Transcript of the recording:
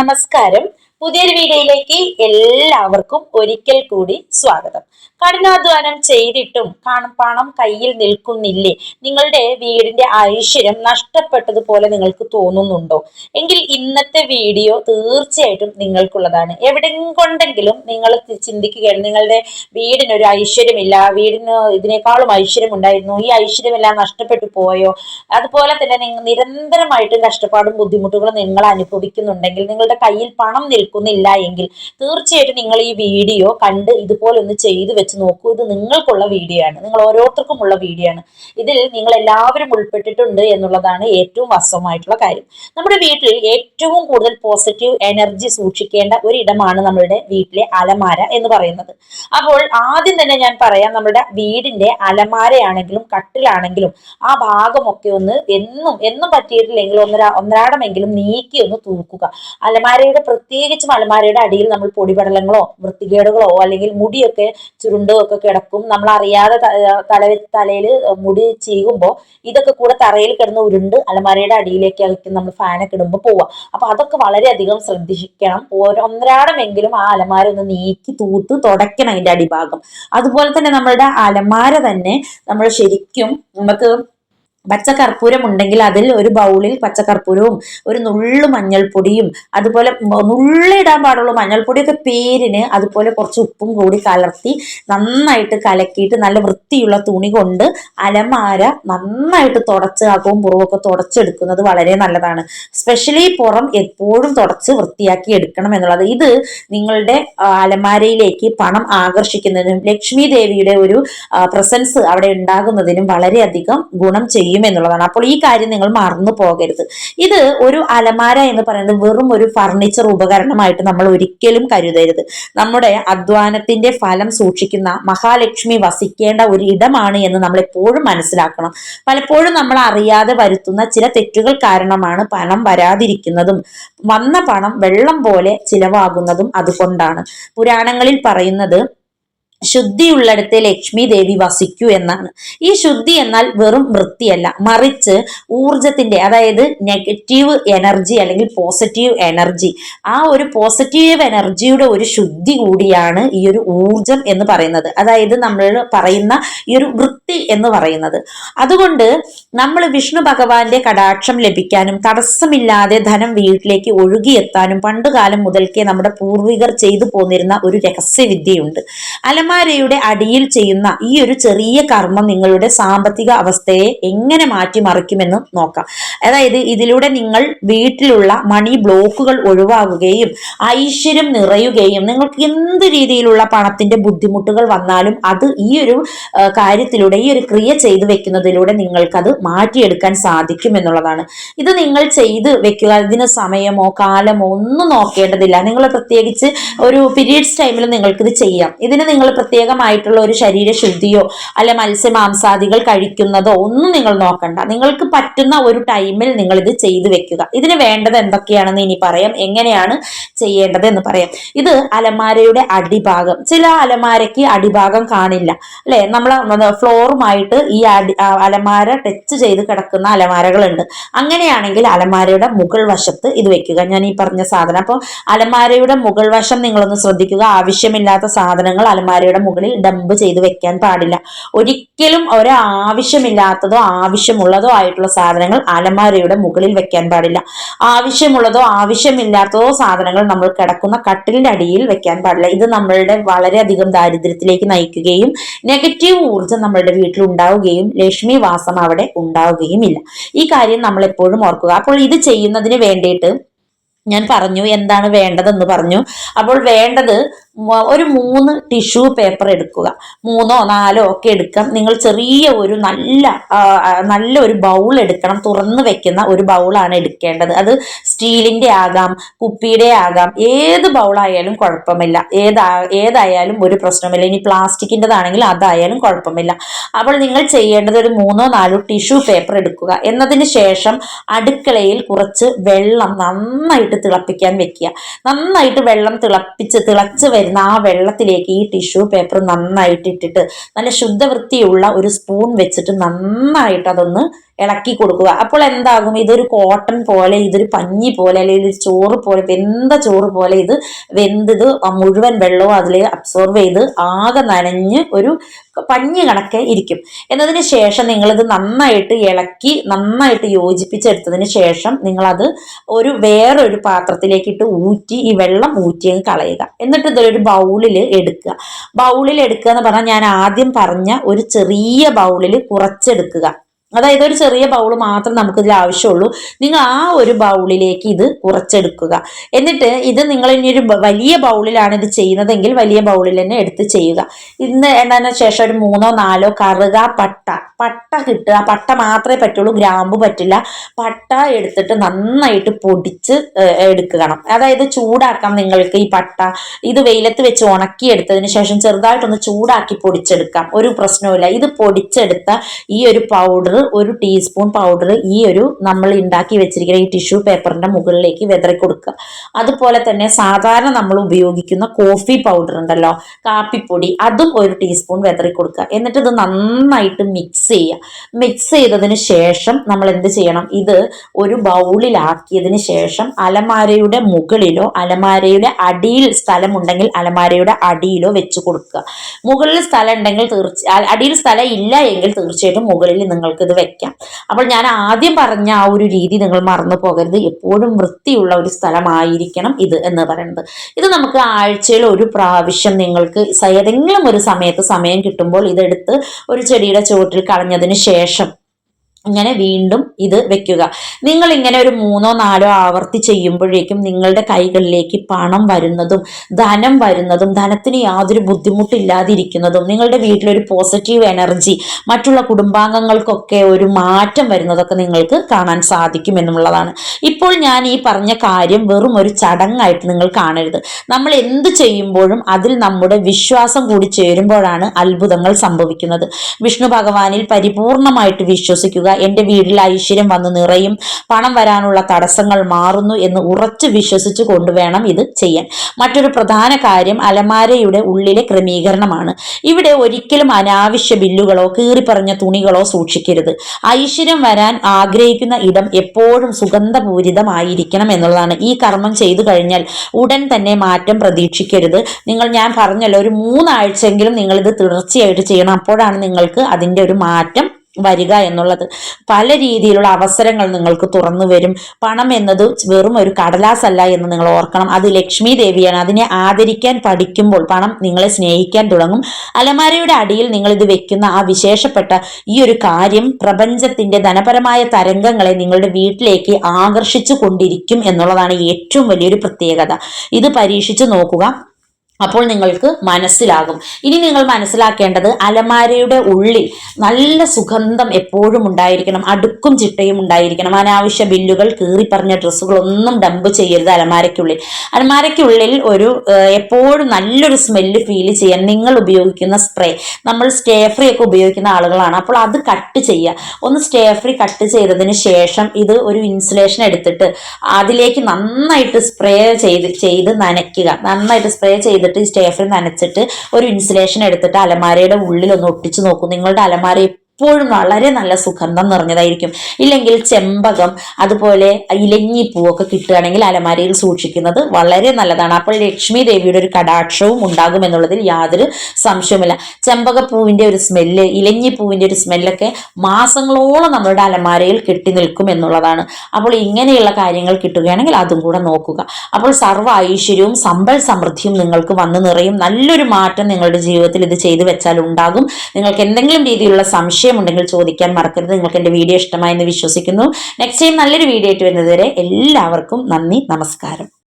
നമസ്കാരം. പുതിയൊരു വീഡിയോയിലേക്ക് എല്ലാവർക്കും ഒരിക്കൽ കൂടി സ്വാഗതം. കഠിനാധ്വാനം ചെയ്തിട്ടും കാണും പണം കയ്യിൽ നിൽക്കുന്നില്ലേ? നിങ്ങളുടെ വീടിന്റെ ഐശ്വര്യം നഷ്ടപ്പെട്ടതുപോലെ നിങ്ങൾക്ക് തോന്നുന്നുണ്ടോ? എങ്കിൽ ഇന്നത്തെ വീഡിയോ തീർച്ചയായിട്ടും നിങ്ങൾക്കുള്ളതാണ്. എവിടെ കൊണ്ടെങ്കിലും നിങ്ങൾ ചിന്തിക്കുകയാണ് നിങ്ങളുടെ വീടിനൊരു ഐശ്വര്യമില്ല വീടിന് ഇതിനേക്കാളും ഐശ്വര്യം ഉണ്ടായിരുന്നു ഈ ഐശ്വര്യമെല്ലാം നഷ്ടപ്പെട്ടു പോയോ? അതുപോലെ തന്നെ നിരന്തരമായിട്ടും കഷ്ടപ്പാടും ബുദ്ധിമുട്ടുകളും നിങ്ങൾ അനുഭവിക്കുന്നുണ്ടെങ്കിൽ നിങ്ങളുടെ കയ്യിൽ പണം നിൽക്കുന്നില്ല എങ്കിൽ തീർച്ചയായിട്ടും നിങ്ങൾ ഈ വീഡിയോ കണ്ട് ഇതുപോലെ ഒന്ന് ചെയ്തു വെച്ച് നോക്കൂ. ഇത് നിങ്ങൾക്കുള്ള വീഡിയോ ആണ്. നിങ്ങൾ ഓരോരുത്തർക്കുമുള്ള വീഡിയോ ആണ്. ഇതിൽ നിങ്ങൾ എല്ലാവരും ഉൾപ്പെട്ടിട്ടുണ്ട് എന്നുള്ളതാണ് ഏറ്റവും വാസ്തവമായിട്ടുള്ള കാര്യം. നമ്മുടെ വീട്ടിൽ ഏറ്റവും കൂടുതൽ പോസിറ്റീവ് എനർജി സൂക്ഷിക്കേണ്ട ഒരിടമാണ് നമ്മളുടെ വീട്ടിലെ അലമാര എന്ന് പറയുന്നത്. അപ്പോൾ ആദ്യം തന്നെ ഞാൻ പറയാം നമ്മുടെ വീടിന്റെ അലമാരയാണെങ്കിലും കട്ടിലാണെങ്കിലും ആ ഭാഗമൊക്കെ ഒന്ന് എന്നും എന്നും പറ്റിയിട്ടില്ലെങ്കിൽ ഒന്നര ഒന്നരാടമെങ്കിലും നീക്കി ഒന്ന് തൂക്കുക. അലമാരയുടെ പ്രത്യേകിച്ചും അലമാരയുടെ അടിയിൽ നമ്മൾ പൊടിപടലങ്ങളോ വൃത്തികേടുകളോ അല്ലെങ്കിൽ മുടിയൊക്കെ ചുരുണ്ടോ ഒക്കെ കിടക്കും. നമ്മൾ അറിയാതെ തല തലയിൽ മുടി ചീകുമ്പോൾ ഇതൊക്കെ കൂടെ തറയിൽ കിടന്ന് ഉരുണ്ട് അലമാരയുടെ അടിയിലേക്ക് ആയിരിക്കും നമ്മൾ ഫാനൊക്കെ ഇടുമ്പോൾ പോവുക. അപ്പൊ അതൊക്കെ വളരെയധികം ശ്രദ്ധിക്കണം. ഓരോ ഒന്നരാടമെങ്കിലും ആ അലമാര ഒന്ന് നീക്കി തൂത്ത് തുടയ്ക്കണം അതിന്റെ അടിഭാഗം. അതുപോലെ തന്നെ നമ്മളുടെ അലമാര തന്നെ നമ്മൾ ശരിക്കും നമുക്ക് പച്ചക്കർപ്പൂരം ഉണ്ടെങ്കിൽ അതിൽ ഒരു ബൗളിൽ പച്ചക്കർപ്പൂരവും ഒരു നുള്ളു മഞ്ഞൾപ്പൊടിയും അതുപോലെ നുള്ളിടാൻ പാടുള്ളൂ മഞ്ഞൾപ്പൊടിയൊക്കെ പേരിന് അതുപോലെ കുറച്ച് ഉപ്പും കൂടി കലർത്തി നന്നായിട്ട് കലക്കിയിട്ട് നല്ല വൃത്തിയുള്ള തുണി കൊണ്ട് അലമാര നന്നായിട്ട് തുടച്ച് അകവും പുറവൊക്കെ തുടച്ചെടുക്കുന്നത് വളരെ നല്ലതാണ്. സ്പെഷ്യലി പുറം എപ്പോഴും തുടച്ച് വൃത്തിയാക്കി എടുക്കണം എന്നുള്ളത്. ഇത് നിങ്ങളുടെ അലമാരയിലേക്ക് പണം ആകർഷിക്കുന്നതിനും ലക്ഷ്മി ദേവിയുടെ ഒരു പ്രസൻസ് അവിടെ ഉണ്ടാകുന്നതിനും വളരെയധികം ഗുണം ചെയ്യും. ചെയ്യും എന്നുള്ളതാണ്. അപ്പോൾ ഈ കാര്യം നിങ്ങൾ മറന്നു പോകരുത്. ഇത് ഒരു അലമാര എന്ന് പറയുന്നത് വെറും ഒരു ഫർണിച്ചർ ഉപകരണമായിട്ട് നമ്മൾ ഒരിക്കലും കരുതരുത്. നമ്മുടെ അധ്വാനത്തിന്റെ ഫലം സൂക്ഷിക്കുന്ന മഹാലക്ഷ്മി വസിക്കേണ്ട ഒരു ഇടമാണ് എന്ന് നമ്മൾ എപ്പോഴും മനസ്സിലാക്കണം. പലപ്പോഴും നമ്മൾ അറിയാതെ വരുത്തുന്ന ചില തെറ്റുകൾ കാരണമാണ് പണം വരാതിരിക്കുന്നതും വന്ന പണം വെള്ളം പോലെ ചിലവാകുന്നതും അതുകൊണ്ടാണ്. പുരാണങ്ങളിൽ പറയുന്നത് ശുദ്ധിയുള്ളിടത്തെ ലക്ഷ്മി ദേവി വസിക്കൂ എന്നാണ്. ഈ ശുദ്ധി എന്നാൽ വെറും വൃത്തിയല്ല. മറിച്ച് ഊർജത്തിന്റെ അതായത് നെഗറ്റീവ് എനർജി അല്ലെങ്കിൽ പോസിറ്റീവ് എനർജി ആ ഒരു പോസിറ്റീവ് എനർജിയുടെ ഒരു ശുദ്ധി കൂടിയാണ് ഈ ഒരു ഊർജം എന്ന് പറയുന്നത്. അതായത് നമ്മൾ പറയുന്ന ഈ ഒരു വൃത്തി എന്ന് പറയുന്നത്. അതുകൊണ്ട് നമ്മൾ വിഷ്ണു ഭഗവാന്റെ കടാക്ഷം ലഭിക്കാനും തടസ്സമില്ലാതെ ധനം വീട്ടിലേക്ക് ഒഴുകിയെത്താനും പണ്ടുകാലം മുതൽക്കേ നമ്മുടെ പൂർവികർ ചെയ്തു പോന്നിരുന്ന ഒരു രഹസ്യവിദ്യയുണ്ട്. അലം അലമാരയുടെ അടിയിൽ ചെയ്യുന്ന ഈ ഒരു ചെറിയ കർമ്മം നിങ്ങളുടെ സാമ്പത്തിക അവസ്ഥയെ എങ്ങനെ മാറ്റിമറിക്കുമെന്ന് നോക്കാം. അതായത് ഇതിലൂടെ നിങ്ങൾ വീട്ടിലുള്ള മണി ബ്ലോക്കുകൾ ഒഴിവാകുകയും ഐശ്വര്യം നിറയുകയും നിങ്ങൾക്ക് എന്ത് രീതിയിലുള്ള പണത്തിന്റെ ബുദ്ധിമുട്ടുകൾ വന്നാലും അത് ഈ ഒരു കാര്യത്തിലൂടെ ഈ ഒരു ക്രിയ ചെയ്തു വെക്കുന്നതിലൂടെ നിങ്ങൾക്കത് മാറ്റിയെടുക്കാൻ സാധിക്കും എന്നുള്ളതാണ്. ഇത് നിങ്ങൾ ചെയ്ത് വെക്കുക ഇതിന് സമയമോ കാലമോ ഒന്നും നോക്കേണ്ടതില്ല. നിങ്ങൾ പ്രത്യേകിച്ച് ഒരു പീരീഡ്സ് ടൈമിൽ നിങ്ങൾക്ക് ഇത് ചെയ്യാം. ഇതിന് നിങ്ങൾ പ്രത്യേകമായിട്ടുള്ള ഒരു ശരീരശുദ്ധിയോ അല്ലെ മത്സ്യമാംസാദികൾ കഴിക്കുന്നതോ ഒന്നും നിങ്ങൾ നോക്കണ്ട. നിങ്ങൾക്ക് പറ്റുന്ന ഒരു ടൈമിൽ നിങ്ങൾ ഇത് ചെയ്തു വെക്കുക. ഇതിന് വേണ്ടത് എന്തൊക്കെയാണെന്ന് ഇനി പറയാം. എങ്ങനെയാണ് ചെയ്യേണ്ടത് എന്ന് പറയാം. ഇത് അലമാരയുടെ അടിഭാഗം. ചില അലമാരയ്ക്ക് അടിഭാഗം കാണില്ല. അല്ലെ? നമ്മൾ ഫ്ലോറുമായിട്ട് ഈ അടി അലമാര ടച്ച് ചെയ്ത് കിടക്കുന്ന അലമാരകളുണ്ട്. അങ്ങനെയാണെങ്കിൽ അലമാരയുടെ മുകൾ വശത്ത് ഇത് വെക്കുക. ഞാൻ ഈ പറഞ്ഞ സാധനം. അപ്പോൾ അലമാരയുടെ മുകൾ വശം നിങ്ങളൊന്ന് ശ്രദ്ധിക്കുക. ആവശ്യമില്ലാത്ത സാധനങ്ങൾ അലമാര അലമാരയുടെ മുകളിൽ ഡംപ് ചെയ്ത് വെക്കാൻ പാടില്ല. ഒരിക്കലും ഒരാവശ്യമില്ലാത്തതോ ആവശ്യമുള്ളതോ ആയിട്ടുള്ള സാധനങ്ങൾ അലമാരയുടെ മുകളിൽ വെക്കാൻ പാടില്ല. ആവശ്യമുള്ളതോ ആവശ്യമില്ലാത്തതോ സാധനങ്ങൾ നമ്മൾ കിടക്കുന്ന കട്ടിലിന്റെ അടിയിൽ വെക്കാൻ പാടില്ല. ഇത് നമ്മളുടെ വളരെയധികം ദാരിദ്ര്യത്തിലേക്ക് നയിക്കുകയും നെഗറ്റീവ് ഊർജം നമ്മളുടെ വീട്ടിൽ ഉണ്ടാവുകയും ലക്ഷ്മി വാസം അവിടെ ഉണ്ടാവുകയും ഇല്ല ഈ കാര്യം നമ്മൾ എപ്പോഴും ഓർക്കുക. അപ്പോൾ ഇത് ചെയ്യുന്നതിന് വേണ്ടിയിട്ട് ഞാൻ പറഞ്ഞു എന്താണ് വേണ്ടതെന്ന് പറഞ്ഞു. അപ്പോൾ വേണ്ടത് ഒരു മൂന്ന് ടിഷ്യൂ പേപ്പർ എടുക്കുക. മൂന്നോ നാലോ ഒക്കെ എടുക്കാം. നിങ്ങൾ ചെറിയ ഒരു നല്ല നല്ല ഒരു ബൗൾ എടുക്കണം. തുറന്ന് വെക്കുന്ന ഒരു ബൗളാണ് എടുക്കേണ്ടത്. അത് സ്റ്റീലിന്റെ ആകാം കുപ്പിയുടെ ആകാം. ഏത് ബൗളായാലും കുഴപ്പമില്ല. ഏതാ ഏതായാലും ഒരു പ്രശ്നമില്ല. ഇനി പ്ലാസ്റ്റിക്കിന്റെതാണെങ്കിൽ അതായാലും കുഴപ്പമില്ല. അപ്പോൾ നിങ്ങൾ ചെയ്യേണ്ടത് ഒരു മൂന്നോ നാലോ ടിഷ്യൂ പേപ്പർ എടുക്കുക. എന്നതിന് ശേഷം അടുക്കളയിൽ കുറച്ച് വെള്ളം നന്നായിട്ട് തിളപ്പിക്കാൻ വെക്കുക. നന്നായിട്ട് വെള്ളം തിളപ്പിച്ച് തിളച്ച് വരുന്ന ആ വെള്ളത്തിലേക്ക് ഈ ടിഷ്യൂ പേപ്പർ നന്നായിട്ട് ഇട്ടിട്ട് നല്ല ശുദ്ധവൃത്തിയുള്ള ഒരു സ്പൂൺ വെച്ചിട്ട് നന്നായിട്ട് അതൊന്ന് ഇളക്കി കൊടുക്കുക. അപ്പോൾ എന്താകും? ഇതൊരു കോട്ടൺ പോലെ ഇതൊരു പഞ്ഞി പോലെ അല്ലെങ്കിൽ ഒരു ചോറ് പോലെ വെന്ത ചോറ് പോലെ ഇത് വെന്തത് മുഴുവൻ വെള്ളവും അതിൽ അബ്സോർവ് ചെയ്ത് ആകെ നനഞ്ഞ് ഒരു പഞ്ഞി കണക്കെ ഇരിക്കും. എന്നതിന് ശേഷം നിങ്ങളിത് നന്നായിട്ട് ഇളക്കി നന്നായിട്ട് യോജിപ്പിച്ചെടുത്തതിന് ശേഷം നിങ്ങളത് ഒരു വേറൊരു പാത്രത്തിലേക്ക് ഇട്ട് ഊറ്റി ഈ വെള്ളം ഊറ്റി കളയുക. എന്നിട്ട് ഇതൊരു ബൗളിൽ എടുക്കുക. ബൗളിൽ എടുക്കുക എന്ന് പറഞ്ഞാൽ ഞാൻ ആദ്യം പറഞ്ഞ ഒരു ചെറിയ ബൗളിൽ കുറച്ചെടുക്കുക. അതായത് ഒരു ചെറിയ ബൗൾ മാത്രം നമുക്ക് ഇതിൽ ആവശ്യമുള്ളൂ. നിങ്ങൾ ആ ഒരു ബൗളിലേക്ക് ഇത് കുറച്ചെടുക്കുക. എന്നിട്ട് ഇത് നിങ്ങൾ ഇനി ഒരു വലിയ ബൗളിലാണ് ഇത് ചെയ്യുന്നതെങ്കിൽ വലിയ ബൗളിൽ തന്നെ എടുത്ത് ചെയ്യുക. ഇന്ന് എന്നതിന് ശേഷം ഒരു മൂന്നോ നാലോ കറുക പട്ട പട്ട കിട്ടുക പട്ട മാത്രമേ പറ്റുള്ളൂ. ഗ്രാമ്പു പറ്റില്ല. പട്ട എടുത്തിട്ട് നന്നായിട്ട് പൊടിച്ച് എടുക്കണം. അതായത് ചൂടാക്കാം നിങ്ങൾക്ക് ഈ പട്ട. ഇത് വെയിലത്ത് വെച്ച് ഉണക്കി എടുത്തതിന് ശേഷം ചെറുതായിട്ടൊന്ന് ചൂടാക്കി പൊടിച്ചെടുക്കാം. ഒരു പ്രശ്നവുമില്ല. ഇത് പൊടിച്ചെടുത്ത ഈ ഒരു പൗഡർ ഒരു ടീസ്പൂൺ പൗഡർ ഈ ഒരു നമ്മൾ ഉണ്ടാക്കി വെച്ചിരിക്കുന്ന ഈ ടിഷ്യൂ പേപ്പറിന്റെ മുകളിലേക്ക് വിതറി കൊടുക്കുക. അതുപോലെ തന്നെ സാധാരണ നമ്മൾ ഉപയോഗിക്കുന്ന കോഫി പൗഡർ ഉണ്ടല്ലോ കാപ്പിപ്പൊടി അതും ഒരു ടീസ്പൂൺ വിതറി കൊടുക്കുക. എന്നിട്ട് ഇത് നന്നായിട്ട് മിക്സ് ചെയ്യുക. മിക്സ് ചെയ്തതിന് ശേഷം നമ്മൾ എന്ത് ചെയ്യണം? ഇത് ഒരു ബൗളിലാക്കിയതിന് ശേഷം അലമാരയുടെ മുകളിലോ അലമാരയുടെ അടിയിൽ സ്ഥലമുണ്ടെങ്കിൽ അലമാരയുടെ അടിയിലോ വെച്ച് കൊടുക്കുക. മുകളിൽ സ്ഥലം ഉണ്ടെങ്കിൽ തീർച്ച അടിയിൽ സ്ഥലം ഇല്ല എങ്കിൽ തീർച്ചയായിട്ടും മുകളിൽ നിങ്ങൾക്ക് ഇത് വെക്കാം. അപ്പോൾ ഞാൻ ആദ്യം പറഞ്ഞ ആ ഒരു രീതി നിങ്ങൾ മറന്നു പോകരുത്. എപ്പോഴും വൃത്തിയുള്ള ഒരു സ്ഥലമായിരിക്കണം ഇത് എന്ന് പറയുന്നത്. ഇത് നമുക്ക് ആഴ്ചയിൽ ഒരു പ്രാവശ്യം നിങ്ങൾക്ക് ഏതെങ്കിലും ഒരു സമയത്ത് സമയം കിട്ടുമ്പോൾ ഇതെടുത്ത് ഒരു ചെടിയുടെ ചുവട്ടിൽ കളഞ്ഞതിന് ശേഷം ഇങ്ങനെ വീണ്ടും ഇത് വെക്കുക. നിങ്ങൾ ഇങ്ങനെ ഒരു മൂന്നോ നാലോ ആവർത്തി ചെയ്യുമ്പോഴേക്കും നിങ്ങളുടെ കൈകളിലേക്ക് പണം വരുന്നതും ധനം വരുന്നതും ധനത്തിന് യാതൊരു ബുദ്ധിമുട്ടില്ലാതിരിക്കുന്നതും നിങ്ങളുടെ വീട്ടിലൊരു പോസിറ്റീവ് എനർജി മറ്റുള്ള കുടുംബാംഗങ്ങൾക്കൊക്കെ ഒരു മാറ്റം വരുന്നതൊക്കെ നിങ്ങൾക്ക് കാണാൻ സാധിക്കും എന്നുള്ളതാണ്. ഇപ്പോൾ ഞാൻ ഈ പറഞ്ഞ കാര്യം വെറും ഒരു ചടങ്ങായിട്ട് നിങ്ങൾ കാണരുത്. നമ്മൾ എന്ത് ചെയ്യുമ്പോഴും അതിൽ നമ്മുടെ വിശ്വാസം കൂടി ചേരുമ്പോഴാണ് അത്ഭുതങ്ങൾ സംഭവിക്കുന്നത്. വിഷ്ണു ഭഗവാനിൽ പരിപൂർണമായിട്ട് വിശ്വസിക്കുക എന്റെ വീട്ടിൽ ഐശ്വര്യം വന്ന് നിറയും പണം വരാനുള്ള തടസ്സങ്ങൾ മാറുന്നു എന്ന് ഉറച്ചു വിശ്വസിച്ചു കൊണ്ടുവേണം ഇത് ചെയ്യാൻ. മറ്റൊരു പ്രധാന കാര്യം അലമാരയുടെ ഉള്ളിലെ ക്രമീകരണമാണ്. ഇവിടെ ഒരിക്കലും അനാവശ്യ ബില്ലുകളോ കീറിപ്പറഞ്ഞ തുണികളോ സൂക്ഷിക്കരുത്. ഐശ്വര്യം വരാൻ ആഗ്രഹിക്കുന്ന ഇടം എപ്പോഴും സുഗന്ധപൂരിതമായിരിക്കണം എന്നുള്ളതാണ്. ഈ കർമ്മം ചെയ്തു കഴിഞ്ഞാൽ ഉടൻ തന്നെ മാറ്റം പ്രതീക്ഷിക്കരുത്. നിങ്ങൾ ഞാൻ പറഞ്ഞല്ലോ ഒരു മൂന്നാഴ്ചയെങ്കിലും നിങ്ങൾ ഇത് തുടർച്ചയായിട്ട് ചെയ്യണം. അപ്പോഴാണ് നിങ്ങൾക്ക് അതിന്റെ ഒരു മാറ്റം വരിക എന്നുള്ളത്. പല രീതിയിലുള്ള അവസരങ്ങൾ നിങ്ങൾക്ക് തുറന്നു വരും. പണം എന്നത് വെറും ഒരു കടലാസല്ല എന്ന് നിങ്ങൾ ഓർക്കണം. അത് ലക്ഷ്മി ദേവിയാണ്. അതിനെ ആദരിക്കാൻ പഠിക്കുമ്പോൾ പണം നിങ്ങളെ സ്നേഹിക്കാൻ തുടങ്ങും. അലമാരയുടെ അടിയിൽ നിങ്ങൾ ഇത് വെക്കുന്ന ആ വിശേഷപ്പെട്ട ഈ ഒരു കാര്യം പ്രപഞ്ചത്തിന്റെ ധനപരമായ തരംഗങ്ങളെ നിങ്ങളുടെ വീട്ടിലേക്ക് ആകർഷിച്ചു കൊണ്ടിരിക്കും എന്നുള്ളതാണ് ഏറ്റവും വലിയൊരു പ്രത്യേകത. ഇത് പരീക്ഷിച്ചു നോക്കുക. അപ്പോൾ നിങ്ങൾക്ക് മനസ്സിലാകും. ഇനി നിങ്ങൾ മനസ്സിലാക്കേണ്ടത് അലമാരയുടെ ഉള്ളിൽ നല്ല സുഗന്ധം എപ്പോഴും ഉണ്ടായിരിക്കണം. അടുക്കും ചിട്ടയും ഉണ്ടായിരിക്കണം. അനാവശ്യ ബില്ലുകൾ കീറിപറഞ്ഞ ഡ്രസ്സുകൾ ഒന്നും ഡംപ് ചെയ്യരുത് അലമാരയ്ക്കുള്ളിൽ. അലമാരയ്ക്കുള്ളിൽ ഒരു എപ്പോഴും നല്ലൊരു സ്മെല്ല് ഫീൽ ചെയ്യാൻ നിങ്ങൾ ഉപയോഗിക്കുന്ന സ്പ്രേ നമ്മൾ സ്റ്റേ ഫ്രീ ഒക്കെ ഉപയോഗിക്കുന്ന ആളുകളാണ്. അപ്പോൾ അത് കട്ട് ചെയ്യുക ഒന്ന് സ്റ്റേ ഫ്രീ കട്ട് ചെയ്തതിന് ശേഷം ഇത് ഒരു ഇൻസുലേഷൻ എടുത്തിട്ട് അതിലേക്ക് നന്നായിട്ട് സ്പ്രേ ചെയ്ത് ചെയ്ത് നനയ്ക്കുക. നന്നായിട്ട് സ്പ്രേ ചെയ്തിട്ട് സ്റ്റേ സ്റ്റേഫിൽ നനച്ചിട്ട് ഒരു ഇൻസുലേഷൻ എടുത്തിട്ട് അലമാരയുടെ ഉള്ളിൽ ഒന്ന് ഒട്ടിച്ചു നോക്കും. നിങ്ങളുടെ അലമാര എപ്പോഴും വളരെ നല്ല സുഗന്ധം നിറഞ്ഞതായിരിക്കും. ഇല്ലെങ്കിൽ ചെമ്പകം അതുപോലെ ഇലഞ്ഞിപ്പൂവൊക്കെ കിട്ടുകയാണെങ്കിൽ അലമാരയിൽ സൂക്ഷിക്കുന്നത് വളരെ നല്ലതാണ്. അപ്പോൾ ലക്ഷ്മി ദേവിയുടെ ഒരു കടാക്ഷവും ഉണ്ടാകും എന്നുള്ളതിൽ യാതൊരു സംശയവുമില്ല. ചെമ്പകപ്പൂവിന്റെ ഒരു സ്മെല്ല് ഇലഞ്ഞിപ്പൂവിന്റെ ഒരു സ്മെല്ലൊക്കെ മാസങ്ങളോളം നമ്മളുടെ അലമാരയിൽ കെട്ടി നിൽക്കും എന്നുള്ളതാണ്. അപ്പോൾ ഇങ്ങനെയുള്ള കാര്യങ്ങൾ കിട്ടുകയാണെങ്കിൽ അതും കൂടെ നോക്കുക. അപ്പോൾ സർവ ഐശ്വര്യവും സമ്പൽ സമൃദ്ധിയും നിങ്ങൾക്ക് വന്നു നിറയും. നല്ലൊരു മാറ്റം നിങ്ങളുടെ ജീവിതത്തിൽ ഇത് ചെയ്തു വെച്ചാൽ ഉണ്ടാകും. നിങ്ങൾക്ക് എന്തെങ്കിലും രീതിയിലുള്ള സംശയമുണ്ടെങ്കിൽ ചോദിക്കാൻ മറക്കരുത്. നിങ്ങൾക്ക് എന്റെ വീഡിയോ ഇഷ്ടമായെന്ന് വിശ്വസിക്കുന്നു. നെക്സ്റ്റ് ടൈം നല്ലൊരു വീഡിയോ ആയിട്ട് വരുന്നതുവരെ എല്ലാവർക്കും നന്ദി നമസ്കാരം.